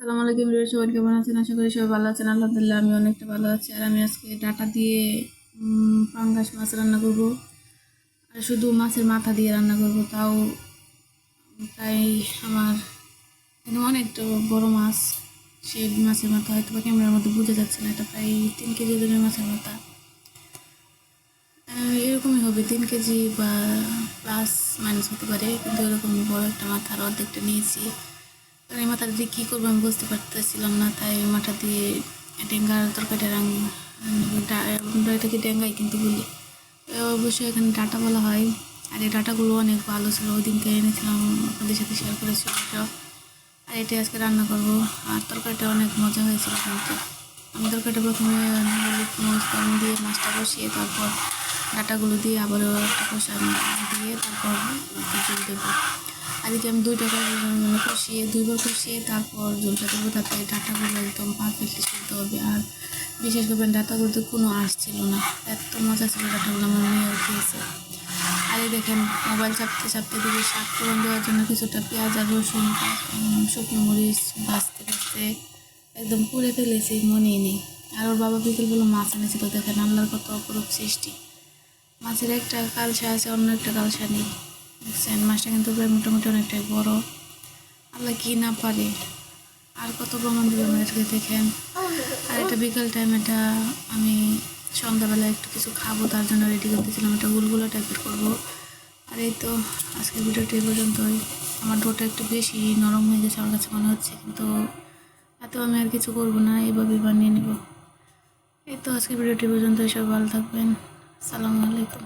সালাম আলাইকুম রিয়া সবাই কেমন আছেন? আশা করি সবাই ভালো আছেন। আলহামদুলিল্লাহ আমি অনেকটা ভালো আছি। আর আমি আজকে ডাটা দিয়ে পাঙ্গাস মাছ রান্না করব। আর শুধু মাছের মাথা দিয়ে রান্না করব, তাও প্রায় আমার এখানে অনেকটা বড় মাছ, সেই মাছের মাথা। হয়তো বা ক্যামেরার মধ্যে বোঝা যাচ্ছে না, এটা প্রায় তিন কেজি ওজনের মাছের মাথা। এরকমই হবে, তিন কেজি বা প্লাস মাইনাস হতে পারে, কিন্তু এরকমই বড় একটা মাথার অর্ধেকটা নিয়েছি। কারণ এই মাথা দিয়ে কী করব আমি বুঝতে পারতেছিলাম না, তাই মাথা দিয়ে ডেঙ্গার তরকারিটা রাং আমরা এটাকে ডেঙ্গাই কিন্তু বলি। অবশ্যই এখানে ডাটা বলা হয়, আর এই ডাটাগুলো অনেক ভালো ছিল ওই দিনকে এনেছিলাম, আপনাদের সাথে শেয়ার করেছি আর এটা আজকে রান্না করব, আর তরকারিটা অনেক মজা হয়েছিল কিন্তু। আমি তরকারিটা প্রথমে হলুদ দিয়ে মাছটা কষিয়ে তারপর ডাটাগুলো দিয়ে আবারও একটা কষা দিয়ে তারপর দেবো। এদিকে আমি দুইটা মানে কষিয়ে দুইবার কষিয়ে তারপর জলটা দেবো তাতে ডাটাগুলো একদম পারফেক্টলি সিদ্ধ হবে। আর বিশেষ করে ডাটাগুলোতে কোনো আঁশ ছিল না, এত মজা ছিল ডাটাগুলো, আমার মেয়ে উঠিয়েছে। আর এই দেখেন, মোবাইল চাপতে চাপতে দিকে শাক ফোড়ন দেওয়ার জন্য কিছুটা পেঁয়াজ আর রসুন শুকনো মরিচ ভাজতে ভাজতে একদম পুড়ে ফেলেছি মনেই নেই। আর ওর বাবা বিকেলগুলো মাছ এনেছিল, দেখেন আল্লাহর কত অপরূপ সৃষ্টি। মাছের একটা কালসা আছে, অন্য একটা কালসা নেই। দেখছেন মাছটা কিন্তু মোটামুটি অনেকটাই বড়। আল্লাহ কি না পারে, আর কত প্রমাণ দেবে আমাদেরকে দেখেন। আর এটা বিকাল টাইম এটা আমি সন্ধ্যাবেলা একটু কিছু খাব, তার জন্য রেডি করতেছিলাম এটা গুলগুলো টাইপের করব। আর এই তো, আজকের ভিডিওটি পর্যন্তই। আমার ডোটা একটু বেশি নরম হয়ে গেছে আমার কাছে মনে হচ্ছে, কিন্তু এত আমি আর কিছু করব না এভাবে বানিয়ে নেব। এই তো, আজকের ভিডিওটি পর্যন্ত সবাই ভালো থাকবেন। সালামু আলাইকুম।